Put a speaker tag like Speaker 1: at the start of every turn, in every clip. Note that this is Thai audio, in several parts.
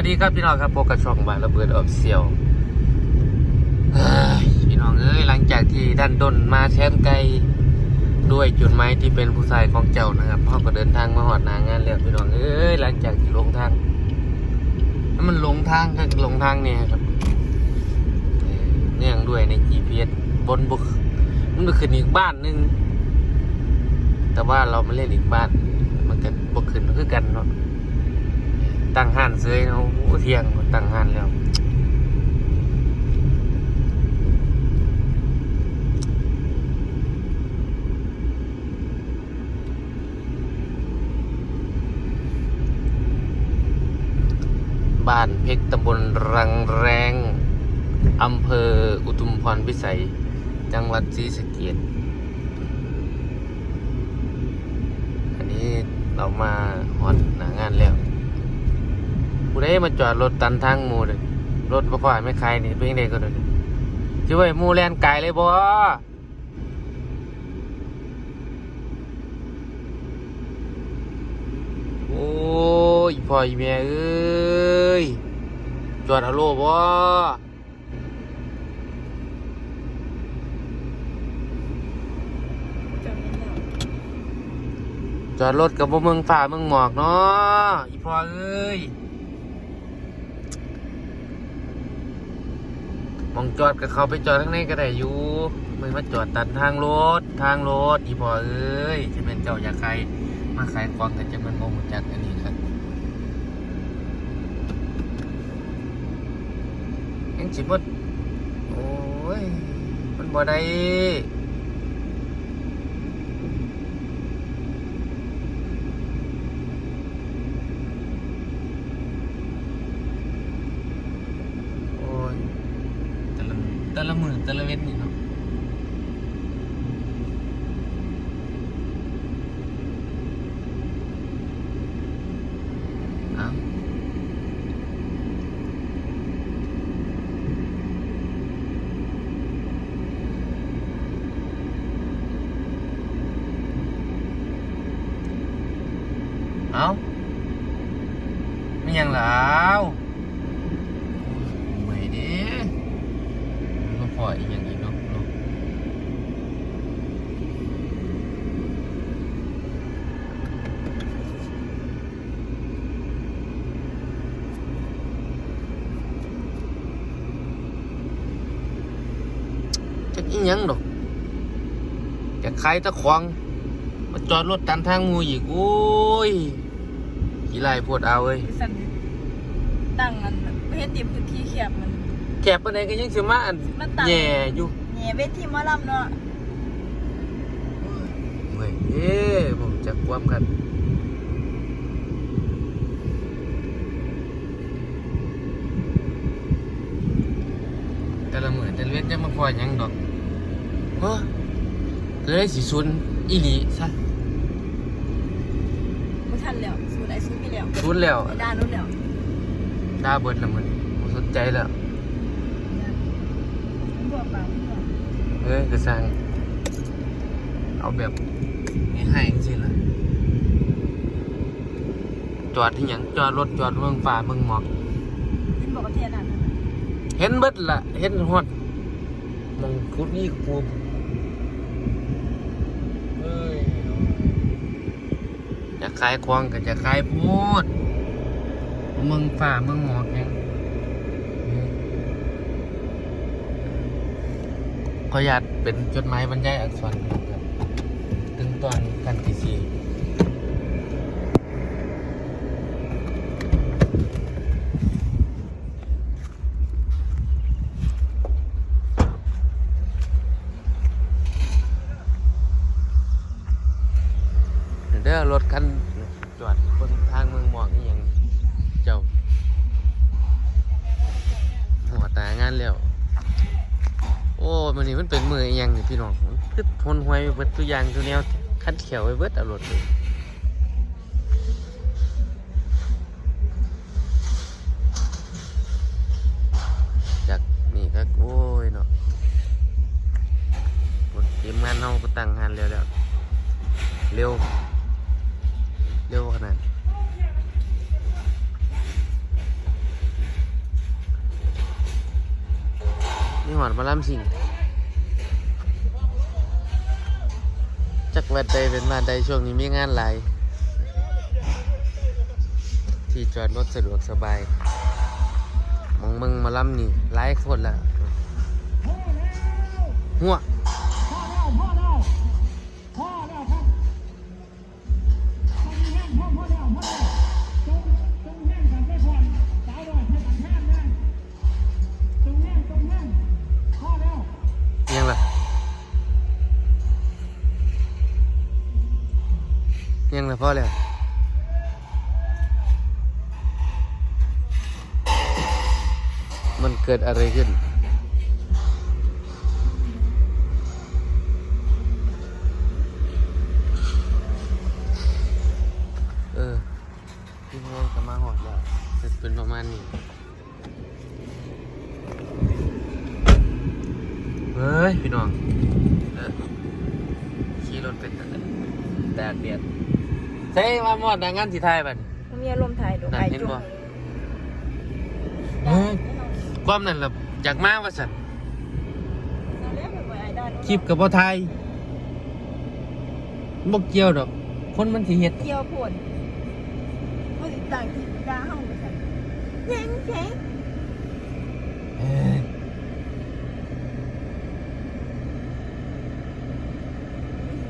Speaker 1: วัสดีครับพี่น้องครับพบกับช่องบานระเบิดออฟเซียวพี่น้องเอ้ยหลังจากที่ดันดนมาแชนไกลด้วยจุดหมายที่เป็นผู้ชายของเจ้านะครับเขาก็เดินทางมาหอดนางงานแล้วพี่น้องเอ้ยหลังจากที่ลงทางแล้วมันลงทางก็ลงทางเนี่ยครับเนื่องด้วยใน GPS บนบุกมันก็ขึ้นอีกบ้านนึงแต่ว่าเรามาเล่นอีกบ้าน มันก็บกขึ้นคือกันเนาะ ตั้งห้านเซยเนาเที่ยงตั้งห้านแล้วบ้านเพชรตำบลรังแรงอำเภออุทุมพรพิสัย จังหวัดศรีสะเกษอันนี้เรามาหอดหนางานแล้ว ผู้ใดมาจอดรถตันทางหมูเลยรถบ่ค่อยไม่ใครนี่เป็นเด็กก็เลยจะไว้หมูแลนไกลเลยบ่โอ้ยพ่ออีแม่เอ้ยจอดเอาโลบ่
Speaker 2: จำไม่ได้
Speaker 1: จอดรถกับบ่เมืองฝ่าเมืองหมอกเนาะอีพ่อเอ้ย มองจอดกับเขาไปจอดข้างในก็ได้อยู่ไม่มาจอดตัดทางรถทางรถอีพอเอ้ยจะเป็นเจ้าอยากใครมาขายของกันจะมันงงจัดอันนี้ครับยังจิบดโอ้ยมันบ่ได้ โอ้ยแต่ ละแต่ละมือแต่ละเวทนี่เนาะเอ้าเอ้าไม่ยังแล้วไม่เด้ ก็พออีกอย่างอีกเนาะเนาะจะอีหยังดอกจะขายตะควงมาจอดรถตันทางหมูอีก โอ้ยกี่ไรปวดเอาเอ้ย
Speaker 2: ดิฉันตั้งอันเวทีพื้นที่แคบมัน
Speaker 1: แคบปานใดก็ยังสิมาอัน
Speaker 2: มันต่าง
Speaker 1: แย่อยู่
Speaker 2: เนี่ยเวทีหมอลำเนาะ
Speaker 1: เฮ้ยเอ้ผมจะความกันแต่ละมือแต่ละเวทจะมาพอหยังดอกเฮ้อก็เลยสิซุนอีหลีซะ
Speaker 2: ไม่ทันแล้วสูดไอซูดไปแล้ว
Speaker 1: ซุนแล้ว
Speaker 2: ไปด้านนู้นแล้ว
Speaker 1: ดาเบิดละมันบ่สนใจแล้ว
Speaker 2: มันบอก เปล่ามันบอก
Speaker 1: เฮ้ยก็สร้างเอาแบบนี้ให้จริงๆล่ะจอดที่หยังจอดรถจอดเมืองฝ่าเมืองหมอก
Speaker 2: มันบอกว่าเทียนอะ
Speaker 1: เห็นเบิดละเห็นฮอดมองคุดนี่คูเอ้ยจะขายควงก็จะขายพูดเมืองฝ่าเมืองหมอกยัง ขออนุญาตเป็นจดหมายบรรยายอักษรครับถึงตอนกันที่สี่เด้อรถคันจอดบนทางเมืองหมอกนี่ยัง มันนี่มันเป็นมือยังนี่พี่น้องมันคือทนหวยเบิดตัวอย่างตัวแนวคัดเขียวไปเบิดอารมณ์เลยจากนี่ก็โอ้ยเนาะหมดทีมงานเฮาก็ตั้งงานเร็วแล้วเร็วเร็วขนาดนี่หวานมาล่ำสิ่ง จักวัดใดเป็นมาใดช่วงนี้มีงานหลายที่จอดรถสะดวกสบาย มองมึงมาล่ำนี่หลายคนละหัว
Speaker 3: ยังล่ะ
Speaker 1: พ่อแล้วมันเกิดอะไรขึ้น เออ พี่น้องก็มาหอดแล้วจะเป็นประมาณนี้ เฮ้ย พี่น้องเออขี่รถเป็นแดดเดียด ใช่ว่าหมอดดังงานสีไทยบัดนี้
Speaker 2: มันมีอารมณ์ไทยดอก
Speaker 1: นั่น
Speaker 2: ไอ
Speaker 1: เห็น
Speaker 2: จุ่ม
Speaker 1: บ่เฮ้ยความนั่นแหละอยากมาว่าสัน
Speaker 2: เราเรียกเป็นไอด้าน
Speaker 1: คลิปกับพ่อไทยบ่เกี่ยวดอก คนมันสิเฮ็ด
Speaker 2: เกี่ยวผลมันสิต่างที่ดาเฮาไปใส่แข็งแข็ง
Speaker 1: เอ้ย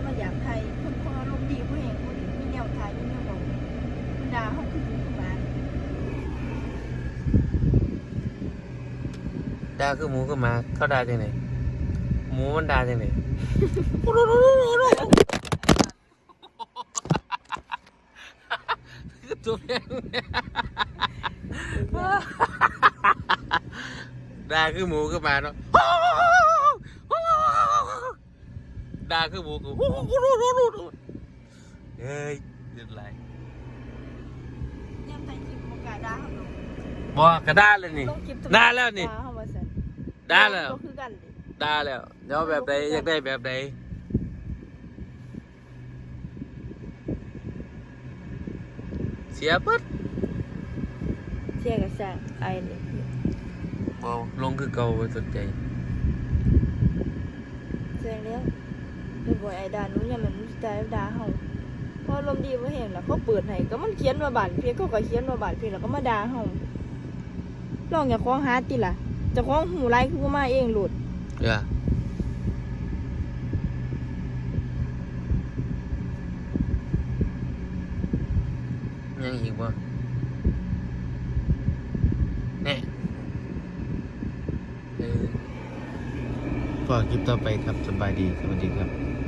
Speaker 2: มาอยากไทยคนคนอารมณ์ดีผู้เห็นผู้ดีมีแนวไทยมีแนวบอกมันด่าเฮาคือผู้บ้าน
Speaker 1: ด่าคือหมูคือหมาเขาด่าจังไดหมูมันด่าจังไดคือตัวแม่งด่าคือหมูคือหมาเนาะด่าคือหมูคือเฮ้ยเดือดไหล
Speaker 2: ยามไทยคลิปบ่กล้าด่าเฮาดอก
Speaker 1: บอกกระด้าเลยนี่
Speaker 2: ลงคลิป
Speaker 1: ด่าแล้วนี่
Speaker 2: ด่าเฮาว่าซั่น
Speaker 1: ด่าแล้ว
Speaker 2: ก็คือกันดิ
Speaker 1: ด่าแล้วเดี๋ยวแบบใดอยากได้แบบใดเสียปึ๊ด
Speaker 2: เสียกับสร้างไอ้นี่
Speaker 1: บอลงคือเก่าบ่สนใจ
Speaker 2: เสียแล้วเป็นบ่ไอ้ด่าหนูยังมันสิด่าด่าเฮาพออารมณ์ดีบ่เห็นล่ะเขาเปิดให้ก็มันเขียนว่าบ้านเพียเขาก็เขียนว่าบ้านเพียแล้วก็มาด่าเฮาลองอย่าคล้องหาติล่ะเจะคล้าของหูไรคือบ่มาเองโหลด
Speaker 1: เด้อยังอีกบ่เนี่ยเออฝากคลิปต่อไปครับสบายดีสวัสดีครับ